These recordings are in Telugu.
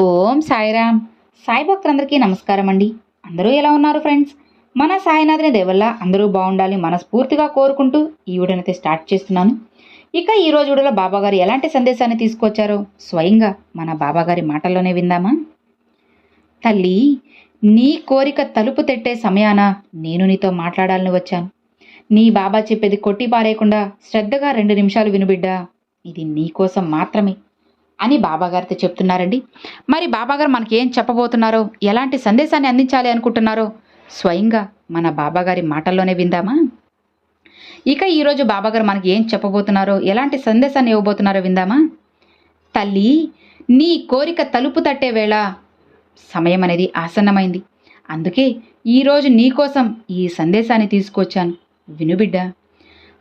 ఓం సాయిరామ్. సాయి భక్తులందరికీ నమస్కారం అండి. అందరూ ఎలా ఉన్నారు ఫ్రెండ్స్? మన సాయినాథుని దేవల్ల అందరూ బాగుండాలి మనస్ఫూర్తిగా కోరుకుంటూ ఈ వీడియోనైతే స్టార్ట్ చేస్తున్నాను. ఇక ఈ రోజు వీడియోలో బాబాగారు ఎలాంటి సందేశాన్ని తీసుకొచ్చారో స్వయంగా మన బాబాగారి మాటల్లోనే విందామా? తల్లి నీ కోరిక తలుపు తెట్టే సమయాన నేను నీతో మాట్లాడాలని వచ్చాను. నీ బాబా చెప్పేది కొట్టి పారేయకుండా శ్రద్ధగా రెండు నిమిషాలు వినుబిడ్డా ఇది నీ కోసం మాత్రమే. అని బాబాగారితో చెప్తున్నారండి. మరి బాబాగారు మనకి ఏం చెప్పబోతున్నారో ఎలాంటి సందేశాన్ని అందించాలి అనుకుంటున్నారో స్వయంగా మన బాబాగారి మాటల్లోనే విందామా? ఇక ఈరోజు బాబాగారు మనకి ఏం చెప్పబోతున్నారో ఎలాంటి సందేశాన్ని ఇవ్వబోతున్నారో విందామా? తల్లి నీ కోరిక తలుపు తట్టే వేళ సమయం అనేది ఆసన్నమైంది. అందుకే ఈరోజు నీకోసం ఈ సందేశాన్ని తీసుకొచ్చాను. విను బిడ్డ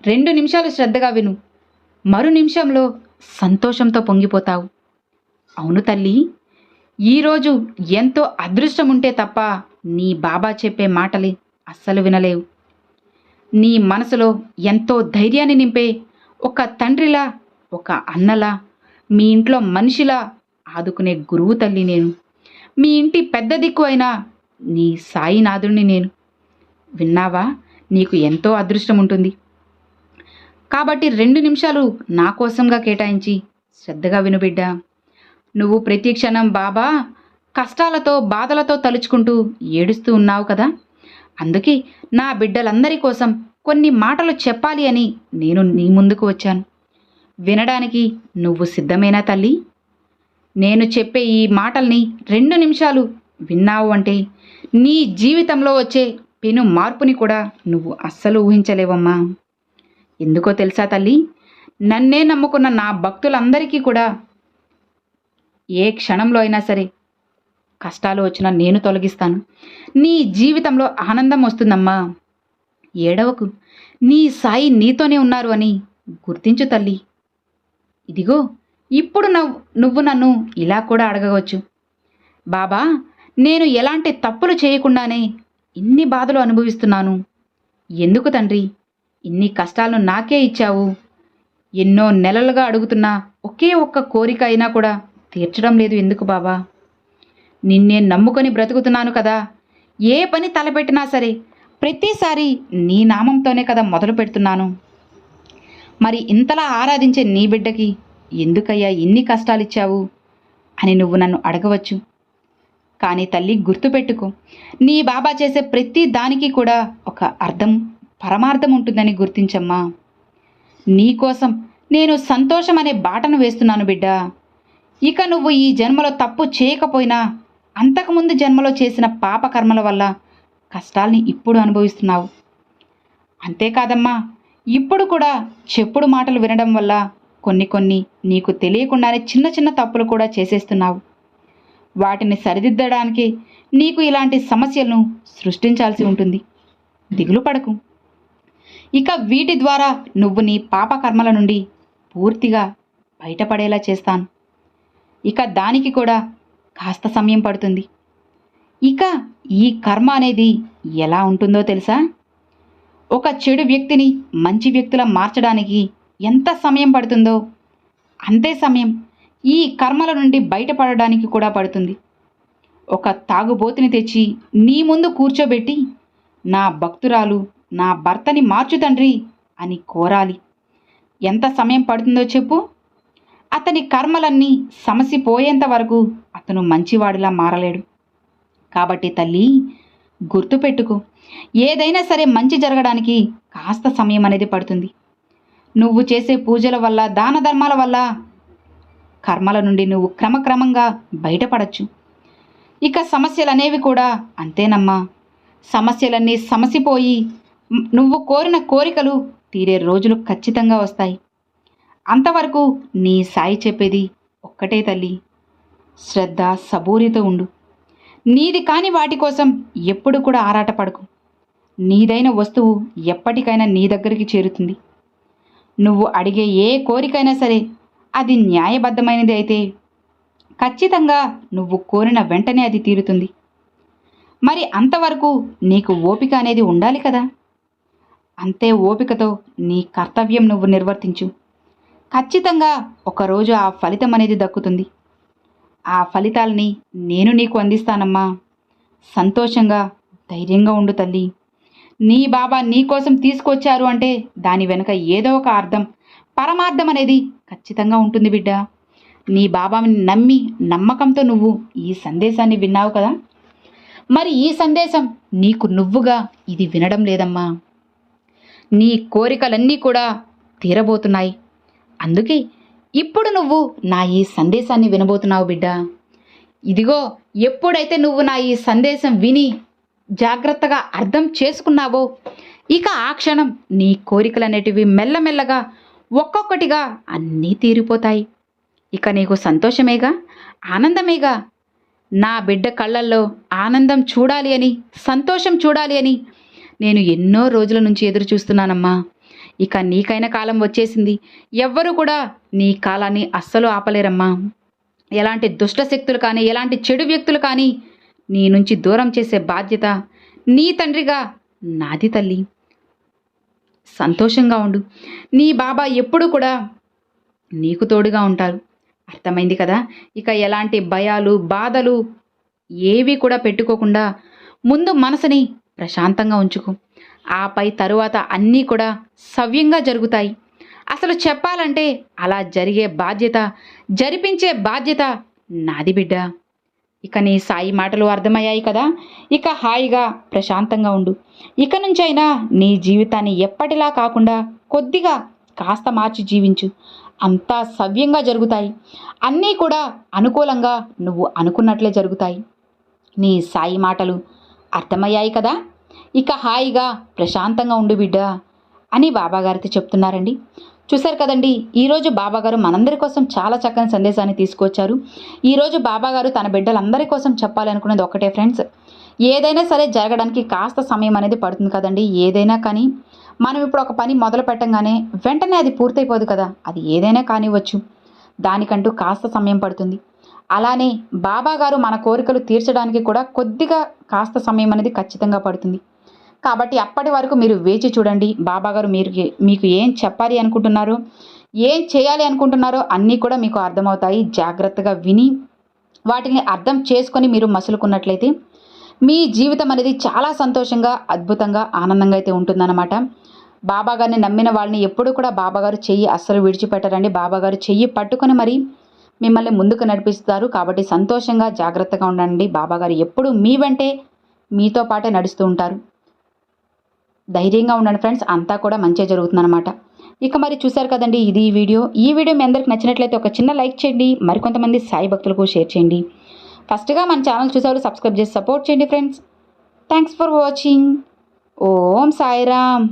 రెండు నిమిషాలు శ్రద్ధగా విను. మరు నిమిషంలో సంతోషంతో పొంగిపోతావు. అవును తల్లి ఈరోజు ఎంతో అదృష్టం ఉంటే తప్ప నీ బాబా చెప్పే మాటలే అస్సలు వినలేవు. నీ మనసులో ఎంతో ధైర్యాన్ని నింపే ఒక తండ్రిలా ఒక అన్నలా మీ ఇంట్లో మనిషిలా ఆదుకునే గురువు తల్లి నేను. మీ ఇంటి పెద్ద దిక్కు అయిన నీ సాయినాథుణ్ణి నేను. విన్నావా? నీకు ఎంతో అదృష్టం ఉంటుంది కాబట్టి రెండు నిమిషాలు నా కోసంగా కేటాయించి శ్రద్ధగా వినుబిడ్డా నువ్వు ప్రతి క్షణం బాబా కష్టాలతో బాధలతో తలుచుకుంటూ ఏడుస్తూ ఉన్నావు కదా? అందుకే నా బిడ్డలందరి కోసం కొన్ని మాటలు చెప్పాలి అని నేను నీ ముందుకు వచ్చాను. వినడానికి నువ్వు సిద్ధమేనా తల్లి? నేను చెప్పే ఈ మాటల్ని రెండు నిమిషాలు విన్నావు అంటే నీ జీవితంలో వచ్చే పెను మార్పుని కూడా నువ్వు అస్సలు ఊహించలేవమ్మా. ఎందుకో తెలుసా తల్లి? నన్నే నమ్ముకున్న నా భక్తులందరికీ కూడా ఏ క్షణంలో అయినా సరే కష్టాలు వచ్చినా నేను తొలగిస్తాను. నీ జీవితంలో ఆనందం వస్తుందమ్మా. ఏడవకు. నీ సాయి నీతోనే ఉన్నారు అని గుర్తించు తల్లి. ఇదిగో ఇప్పుడు నవ్వు నువ్వు నన్ను ఇలా కూడా అడగవచ్చు. బాబా నేను ఎలాంటి తప్పులు చేయకుండానే ఇన్ని బాధలు అనుభవిస్తున్నాను. ఎందుకు తండ్రి? ఇన్ని కష్టాలను నాకే ఇచ్చావు. ఎన్నో నెలలుగా అడుగుతున్నా ఒకే ఒక్క కోరిక అయినా కూడా తీర్చడం లేదు ఎందుకు బాబా? నిన్నే నమ్ముకొని బ్రతుకుతున్నాను కదా. ఏ పని తలపెట్టినా సరే ప్రతిసారి నీ నామంతోనే కదా మొదలు పెడుతున్నాను. మరి ఇంతలా ఆరాధించే నీ బిడ్డకి ఎందుకయ్యా ఇన్ని కష్టాలు ఇచ్చావు అని నువ్వు నన్ను అడగవచ్చు. కానీ తల్లి గుర్తుపెట్టుకో నీ బాబా చేసే ప్రతి దానికి కూడా ఒక అర్థం పరమార్థం ఉంటుందని గుర్తించమ్మా. నీకోసం నేను సంతోషం అనే బాటను వేస్తున్నాను బిడ్డ. ఇక నువ్వు ఈ జన్మలో తప్పు చేయకపోయినా అంతకుముందు జన్మలో చేసిన పాపకర్మల వల్ల కష్టాల్ని ఇప్పుడు అనుభవిస్తున్నావు. అంతేకాదమ్మా ఇప్పుడు కూడా చెప్పుడు మాటలు వినడం వల్ల కొన్ని కొన్ని నీకు తెలియకుండానే చిన్న చిన్న తప్పులు కూడా చేసేస్తున్నావు. వాటిని సరిదిద్దడానికి నీకు ఇలాంటి సమస్యలను సృష్టించాల్సి ఉంటుంది. దిగులు పడకు. ఇక వీటి ద్వారా నువ్వు నీ పాప కర్మల నుండి పూర్తిగా బయటపడేలా చేస్తాను. ఇక దానికి కూడా కాస్త సమయం పడుతుంది. ఇక ఈ కర్మ అనేది ఎలా ఉంటుందో తెలుసా? ఒక చెడు వ్యక్తిని మంచి వ్యక్తుల మార్చడానికి ఎంత సమయం పడుతుందో అంతే సమయం ఈ కర్మల నుండి బయటపడడానికి కూడా పడుతుంది. ఒక తాగుబోతుని తెచ్చి నీ ముందు కూర్చోబెట్టి నా భక్తురాలు నా భర్తని మార్చు తండ్రి అని కోరాలి. ఎంత సమయం పడుతుందో చెప్పు. అతని కర్మలన్నీ సమసిపోయేంత వరకు అతను మంచివాడిలా మారలేడు. కాబట్టి తల్లి గుర్తుపెట్టుకో ఏదైనా సరే మంచి జరగడానికి కాస్త సమయం అనేది పడుతుంది. నువ్వు చేసే పూజల వల్ల దాన ధర్మాల వల్ల కర్మల నుండి నువ్వు క్రమక్రమంగా బయటపడచ్చు. ఇక సమస్యలు అనేవి కూడా అంతేనమ్మా. సమస్యలన్నీ సమసిపోయి నువ్వు కోరిన కోరికలు తీరే రోజులు ఖచ్చితంగా వస్తాయి. అంతవరకు నీ సాయి చెప్పేది ఒక్కటే తల్లి. శ్రద్ధ సబూరితో ఉండు. నీది కాని వాటి కోసం ఎప్పుడు కూడా ఆరాటపడకు. నీదైన వస్తువు ఎప్పటికైనా నీ దగ్గరికి చేరుతుంది. నువ్వు అడిగే ఏ కోరికైనా సరే అది న్యాయబద్ధమైనది అయితే ఖచ్చితంగా నువ్వు కోరిన వెంటనే అది తీరుతుంది. మరి అంతవరకు నీకు ఓపిక అనేది ఉండాలి కదా? అంతే ఓపికతో నీ కర్తవ్యం నువ్వు నిర్వర్తించు. ఖచ్చితంగా ఒకరోజు ఆ ఫలితం అనేది దక్కుతుంది. ఆ ఫలితాలని నేను నీకు అందిస్తానమ్మా. సంతోషంగా ధైర్యంగా ఉండు తల్లి. నీ బాబా నీ కోసం తీసుకొచ్చారు అంటే దాని వెనుక ఏదో ఒక అర్థం పరమార్థం అనేది ఖచ్చితంగా ఉంటుంది బిడ్డ. నీ బాబాని నమ్మి నమ్మకంతో నువ్వు ఈ సందేశాన్ని విన్నావు కదా? మరి ఈ సందేశం నీకు నువ్వుగా ఇది వినడం లేదమ్మా. నీ కోరికలన్నీ కూడా తీరబోతున్నాయి. అందుకే ఇప్పుడు నువ్వు నా ఈ సందేశాన్ని వినబోతున్నావు బిడ్డ. ఇదిగో ఎప్పుడైతే నువ్వు నా ఈ సందేశం విని జాగ్రత్తగా అర్థం చేసుకున్నావో ఇక ఆ క్షణం నీ కోరికలనేటివి మెల్లమెల్లగా ఒక్కొక్కటిగా అన్నీ తీరిపోతాయి. ఇక నీకు సంతోషమేగా? ఆనందమేగా? నా బిడ్డ కళ్ళల్లో ఆనందం చూడాలి అని సంతోషం చూడాలి అని నేను ఎన్నో రోజుల నుంచి ఎదురు చూస్తున్నానమ్మా. ఇక నీకైన కాలం వచ్చేసింది. ఎవ్వరూ కూడా నీ కాలాన్ని అస్సలు ఆపలేరమ్మా. ఎలాంటి దుష్ట శక్తులు కానీ ఎలాంటి చెడు వ్యక్తులు కానీ నీ నుంచి దూరం చేసే బాధ్యత నీ తండ్రిగా నాది తల్లి. సంతోషంగా ఉండు. నీ బాబా ఎప్పుడు కూడా నీకు తోడుగా ఉంటారు. అర్థమైంది కదా? ఇక ఎలాంటి భయాలు బాధలు ఏవి కూడా పెట్టుకోకుండా ముందు మనసుని ప్రశాంతంగా ఉంచుకో. ఆపై తరువాత అన్నీ కూడా సవ్యంగా జరుగుతాయి. అసలు చెప్పాలంటే అలా జరిగే బాధ్యత జరిపించే బాధ్యత నాది బిడ్డ. ఇక నీ సాయి మాటలు అర్థమయ్యాయి కదా? ఇక హాయిగా ప్రశాంతంగా ఉండు. ఇక నుంచైనా నీ జీవితాన్ని ఎప్పటిలా కాకుండా కొద్దిగా కాస్త మార్చి జీవించు. అంతా సవ్యంగా జరుగుతాయి. అన్నీ కూడా అనుకూలంగా నువ్వు అనుకున్నట్లే జరుగుతాయి. నీ సాయి మాటలు అర్థమయ్యాయి కదా? ఇక హాయిగా ప్రశాంతంగా ఉండు బిడ్డ అని బాబాగారితో చెప్తున్నారండి. చూశారు కదండి ఈరోజు బాబాగారు మనందరి కోసం చాలా చక్కని సందేశాన్ని తీసుకొచ్చారు. ఈరోజు బాబాగారు తన బిడ్డలందరి కోసం చెప్పాలనుకునేది ఒకటే ఫ్రెండ్స్. ఏదైనా సరే జరగడానికి కాస్త సమయం అనేది పడుతుంది కదండి ఏదైనా కానీ. మనం ఇప్పుడు ఒక పని మొదలు పెట్టంగానే వెంటనే అది పూర్తయిపోదు కదా అది ఏదైనా కానివ్వచ్చు. దానికంటూ కాస్త సమయం పడుతుంది. అలానే బాబాగారు మన కోరికలు తీర్చడానికి కూడా కొద్దిగా కాస్త సమయం అనేది ఖచ్చితంగా పడుతుంది. కాబట్టి అప్పటి వరకు మీరు వేచి చూడండి బాబాగారు మీరు మీకు ఏం చెప్పాలి అనుకుంటున్నారు ఏం చేయాలి అనుకుంటున్నారో అన్నీ కూడా మీకు అర్థమవుతాయి. జాగ్రత్తగా విని వాటిని అర్థం చేసుకొని మీరు మసులుకున్నట్లయితే మీ జీవితం అనేది చాలా సంతోషంగా అద్భుతంగా ఆనందంగా అయితే ఉంటుందన్నమాట. బాబాగారిని నమ్మిన వాళ్ళని ఎప్పుడు కూడా బాబాగారు చెయ్యి అస్సలు విడిచిపెట్టరండి. బాబాగారు చెయ్యి పట్టుకొని మరి మిమ్మల్ని ముందుకు నడిపిస్తారు. కాబట్టి సంతోషంగా జాగ్రత్తగా ఉండండి. బాబాగారు ఎప్పుడు మీ వెంటే మీతో పాటే నడుస్తూ ఉంటారు. ధైర్యంగా ఉండండి ఫ్రెండ్స్. అంతా కూడా మంచిగా జరుగుతుందన్నమాట. ఇక మరి చూశారు కదండి ఇది ఈ వీడియో. ఈ వీడియో మీ అందరికి నచ్చినట్లయితే ఒక చిన్న లైక్ చేయండి. మరికొంతమంది సాయి భక్తులకు షేర్ చేయండి. ఫస్ట్గా మన ఛానల్ చూసేవారు సబ్స్క్రైబ్ చేసి సపోర్ట్ చేయండి friends. Thanks for watching. Om Sairam.